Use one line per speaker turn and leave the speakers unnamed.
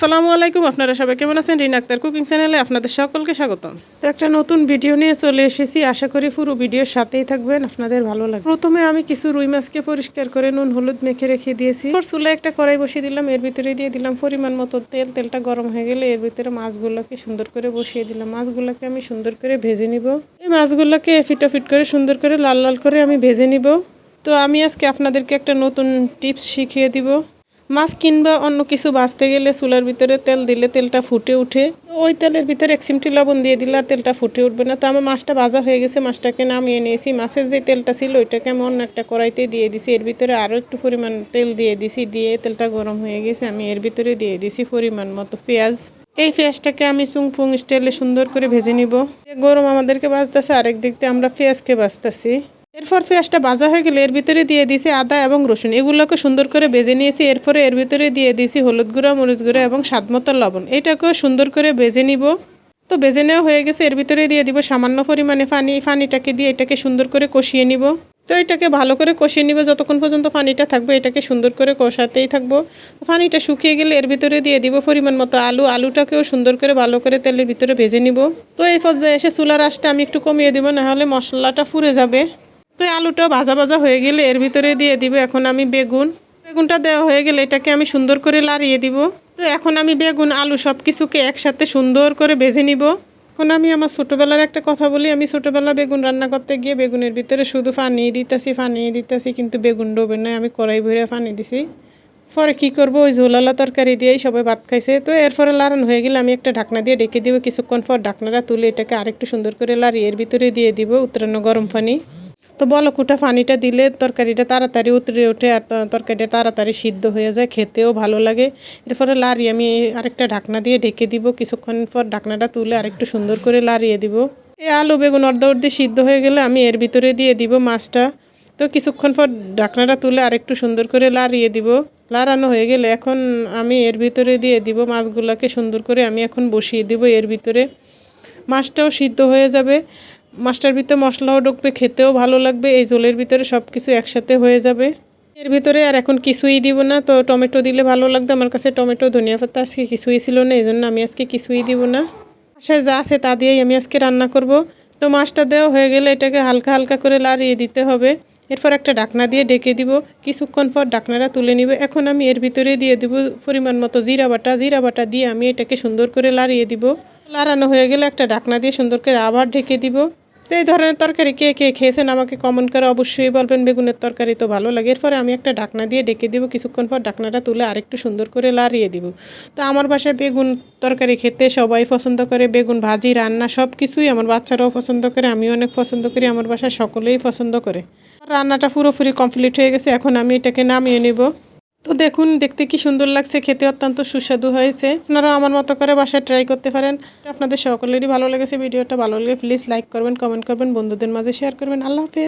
আসসালামু আলাইকুম, আপনারা সবাই কেমন আছেন? রিনা আক্তার কুকিং চ্যানেলে আপনাদের সকলকে স্বাগতম। তো একটা নতুন ভিডিও নিয়ে চলে এসেছি। আশা করি পুরো ভিডিওর সাথেই থাকবেন, আপনাদের ভালো লাগবে। প্রথমে আমি কিছু রুই মাছকে পরিষ্কার করে নুন, হলুদ মেখে রেখে দিয়েছি। এরপর চুলে একটা কড়াই বসিয়ে দিলাম, এর ভিতরে দিয়ে দিলাম পরিমাণ মতো তেল। তেলটা গরম হয়ে গেলে এর ভিতরে মাছগুলোকে সুন্দর করে বসিয়ে দিলাম। মাছগুলোকে আমি সুন্দর করে ভেজে নিব। এই মাছগুলোকে ফিটাফিট করে সুন্দর করে লাল লাল করে আমি ভেজে নিব। তো আমি আজকে আপনাদেরকে একটা নতুন টিপস শিখিয়ে দিব। মাছ কিংবা অন্য কিছু বাঁচতে গেলে চুলার ভিতরে তেল দিলে তেলটা ফুটে উঠে। ওই তেলের ভিতরে এক চিমটি লবণ দিয়ে দিলে আর তেলটা ফুটে উঠবে না। তো আমার মাছটা ভাজা হয়ে গেছে, মাছটাকে নামিয়ে নিয়েছি। মাছের যে তেলটা ছিল ওইটাকে আমি অন্য একটা কড়াইতে দিয়ে দিছি। এর ভিতরে আরও একটু পরিমাণ তেল দিয়ে দিছি, দিয়ে তেলটা গরম হয়ে গেছে। আমি এর ভিতরে দিয়ে দিছি পরিমাণ মতো পেঁয়াজ। এই পেঁয়াজটাকে আমি চুংফুং স্টাইলে সুন্দর করে ভেজে নিব। গরম আমাদেরকে বাজতেছে আরেক দিক দিয়ে আমরা পেঁয়াজকে বাজতেছি এরপর পেঁয়াজটা ভাজা হয়ে গেলে এর ভিতরে দিয়ে দিয়েছি আদা এবং রসুন। এগুলোকে সুন্দর করে বেজে নিয়েছি। এরপরে এর ভিতরে দিয়ে দিয়েছি হলুদ গুঁড়া, মরিচ গুঁড়া এবং স্বাদ মতো লবণ। এটাকেও সুন্দর করে বেজে নিব। তো বেজে নেওয়া হয়ে গেছে। এর ভিতরে দিয়ে দিব সামান্য পরিমাণে পানি। এই পানিটাকে দিয়ে এটাকে সুন্দর করে কষিয়ে নিব। তো এটাকে ভালো করে কষিয়ে নিব। যতক্ষণ পর্যন্ত পানিটা থাকবে, এটাকে সুন্দর করে কষাতেই থাকব। পানিটা শুকিয়ে গেলে এর ভিতরে দিয়ে দিব পরিমাণ মতো আলু। আলুটাকেও সুন্দর করে ভালো করে তেলের ভিতরে ভেজে নিব। তো এই পর্যায়ে এসে চুলার আঁচটা আমি একটু কমিয়ে দিব, নাহলে মশলাটা ফুরে যাবে। তো আলুটা ভাজা ভাজা হয়ে গেলে এর ভিতরে দিয়ে দিব এখন আমি বেগুন। বেগুনটা দেওয়া হয়ে গেলে এটাকে আমি সুন্দর করে লাড়িয়ে দিব। তো এখন আমি বেগুন, আলু সব কিছুকে একসাথে সুন্দর করে ভেজে নিব। এখন আমি আমার ছোটোবেলার একটা কথা বলি, আমি ছোটোবেলা বেগুন রান্না করতে গিয়ে বেগুনের ভিতরে শুধু পানি দিতেছি পানি দিতেছি, কিন্তু বেগুন ডোবে না আমি কড়াই ভরে পানি দিছি। পরে কী করব? ওই ঝোলালা তরকারি দিয়েই সবাই ভাত খাইছে। তো এরপরে লাড়ান হয়ে গেলে আমি একটা ঢাকনা দিয়ে ডেকে দিব। কিছুক্ষণ পর ঢাকনাটা তুলে এটাকে আরেকটু সুন্দর করে লাড়িয়ে এর ভিতরে দিয়ে দিব উতরানো গরম পানি। তো বলো বলকুটা পানিটা দিলে তরকারিটা তাড়াতাড়ি উতরে ওঠে আর তরকারিটা তাড়াতাড়ি সিদ্ধ হয়ে যায়, খেতেও ভালো লাগে। এরপরে লাড়ি আমি আরেকটা ঢাকনা দিয়ে ঢেকে দিব, কিছুক্ষণ পর ঢাকনাটা তুলে আরেকটু সুন্দর করে লাড়িয়ে দিব। এই আলু, বেগুন অর্ধ অর্ধে সিদ্ধ হয়ে গেলে আমি এর ভিতরে দিয়ে দিব মাছটা। তো কিছুক্ষণ পর ঢাকনাটা তুলে আরেকটু সুন্দর করে লাড়িয়ে দিব। লাড়ানো হয়ে গেলে এখন আমি এর ভিতরে দিয়ে দিব মাছগুলোকে সুন্দর করে আমি এখন বসিয়ে দিব এর ভিতরে। মাছটাও সিদ্ধ হয়ে যাবে। মাছটার ভিতরে মশলাও ঢুকবে, খেতেও ভালো লাগবে, এই ঝোলের ভিতরে সব কিছু একসাথে হয়ে যাবে। এর ভিতরে আর এখন কিছুই দিব না, তো টমেটো দিলে ভালো লাগতো, আমার কাছে টমেটো, ধনিয়া পাতা আজকে কিছুই ছিল না, এই জন্য আমি আজকে কিছুই দিব না। বাসায় যা আছে তা দিয়েই আমি আজকে রান্না করব। তো মাছটা দেওয়া হয়ে গেলে এটাকে হালকা হালকা করে লাড়িয়ে দিতে হবে। এরপর একটা ডাকনা দিয়ে ডেকে দিব। কিছুক্ষণ পর ঢাকনাটা তুলে নিব। এখন আমি এর ভিতরে দিয়ে দিব পরিমাণ মতো জিরা বাটা। জিরা বাটা দিয়ে আমি এটাকে সুন্দর করে লাড়িয়ে দিব। লাড়ানো হয়ে গেলে একটা ঢাকনা দিয়ে সুন্দর করে আবার ঢেকে দিব। তো এই ধরনের তরকারি কে কে খেয়েছেন আমাকে কমেন্ট করে অবশ্যই বলবেন। বেগুনের তরকারি তো ভালো লাগে। এরপরে আমি একটা ঢাকনা দিয়ে ডেকে দিব। কিছুক্ষণ পর ঢাকনাটা তুলে আরেকটু সুন্দর করে লাড়িয়ে দিব। তো আমার বাসায় বেগুন তরকারি খেতে সবাই পছন্দ করে। বেগুন ভাজি, রান্না সব কিছুই আমার বাচ্চারাও পছন্দ করে। আমিও অনেক পছন্দ করি। আমার বাসায় সকলেই পছন্দ করে। রান্নাটা পুরোপুরি কমপ্লিট হয়ে গেছে। এখন আমি এটাকে নামিয়ে নেব। তো দেখুন, দেখতে কি সুন্দর লাগছে, খেতে অত্যন্ত সুস্বাদু হয়েছে। আপনারাও আমার মতো করে বাসায় ট্রাই করতে পারেন। আপনাদের সকলেরই ভালো লেগেছে ভিডিওটা, ভালো লাগে প্লিজ লাইক করবেন কমেন্ট করবেন, বন্ধুদের মাঝে শেয়ার করবেন। আল্লাহ